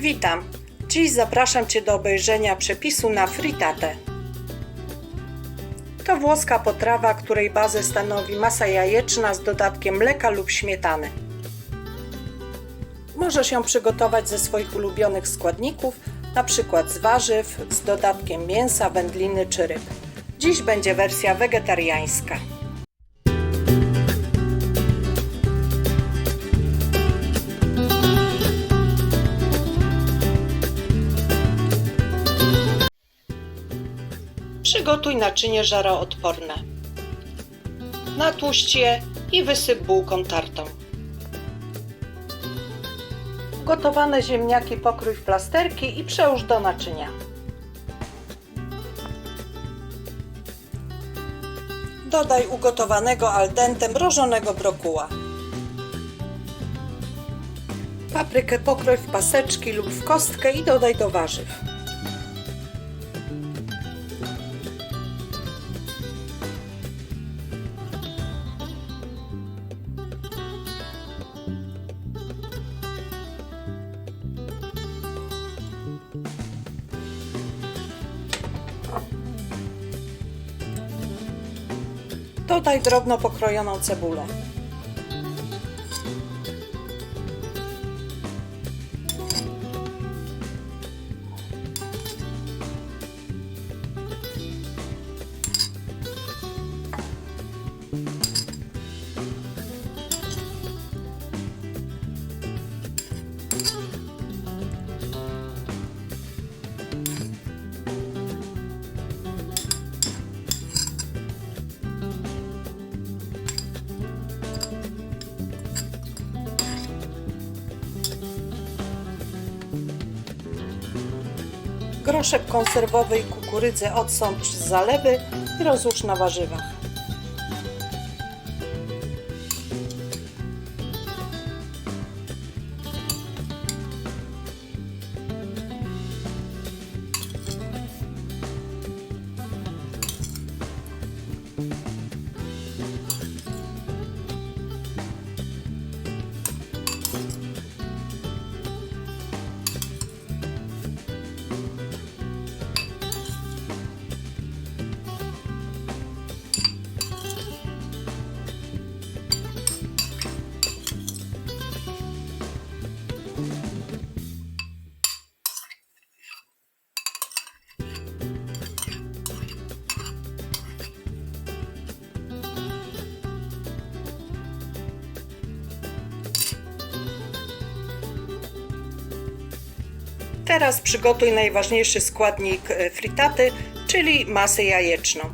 Witam. Dziś zapraszam Cię do obejrzenia przepisu na fritatę. To włoska potrawa, której bazę stanowi masa jajeczna z dodatkiem mleka lub śmietany. Możesz ją przygotować ze swoich ulubionych składników, np. z warzyw, z dodatkiem mięsa, wędliny czy ryb. Dziś będzie wersja wegetariańska. Przygotuj naczynie żaroodporne. Natłuść je i wysyp bułką tartą. Gotowane ziemniaki pokrój w plasterki i przełóż do naczynia. Dodaj ugotowanego al dente mrożonego brokuła. Paprykę pokrój w paseczki lub w kostkę i dodaj do warzyw. Dodaj drobno pokrojoną cebulę. Groszek konserwowy i kukurydzę odsącz z zalewy i rozłóż na warzywach. Teraz przygotuj najważniejszy składnik e, fritaty, czyli masę jajeczną.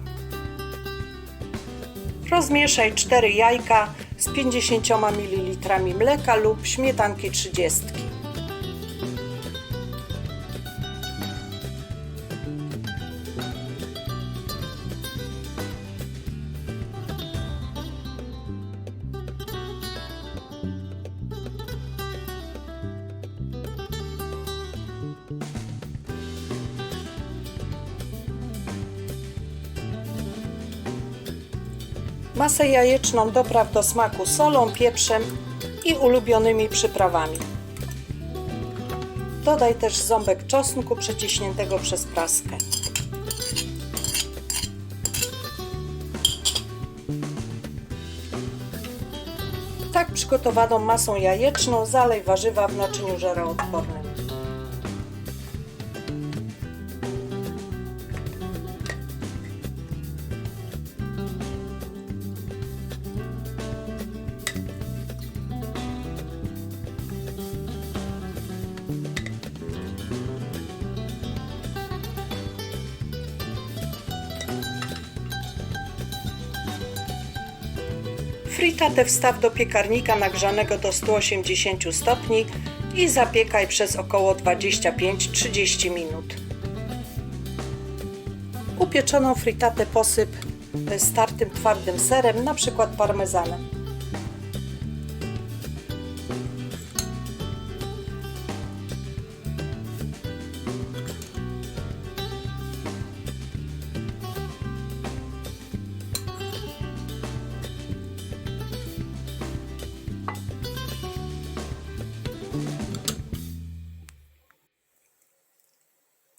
Rozmieszaj 4 jajka z 50 ml mleka lub śmietanki 30. Masę jajeczną dopraw do smaku solą, pieprzem i ulubionymi przyprawami. Dodaj też ząbek czosnku przeciśniętego przez praskę. Tak przygotowaną masą jajeczną zalej warzywa w naczyniu żaroodpornym. Fritatę wstaw do piekarnika nagrzanego do 180 stopni i zapiekaj przez około 25-30 minut. Upieczoną fritatę posyp startym twardym serem, np. parmezanem.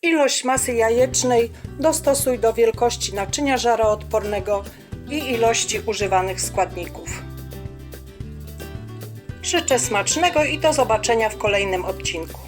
Ilość masy jajecznej dostosuj do wielkości naczynia żaroodpornego i ilości używanych składników. Życzę smacznego i do zobaczenia w kolejnym odcinku.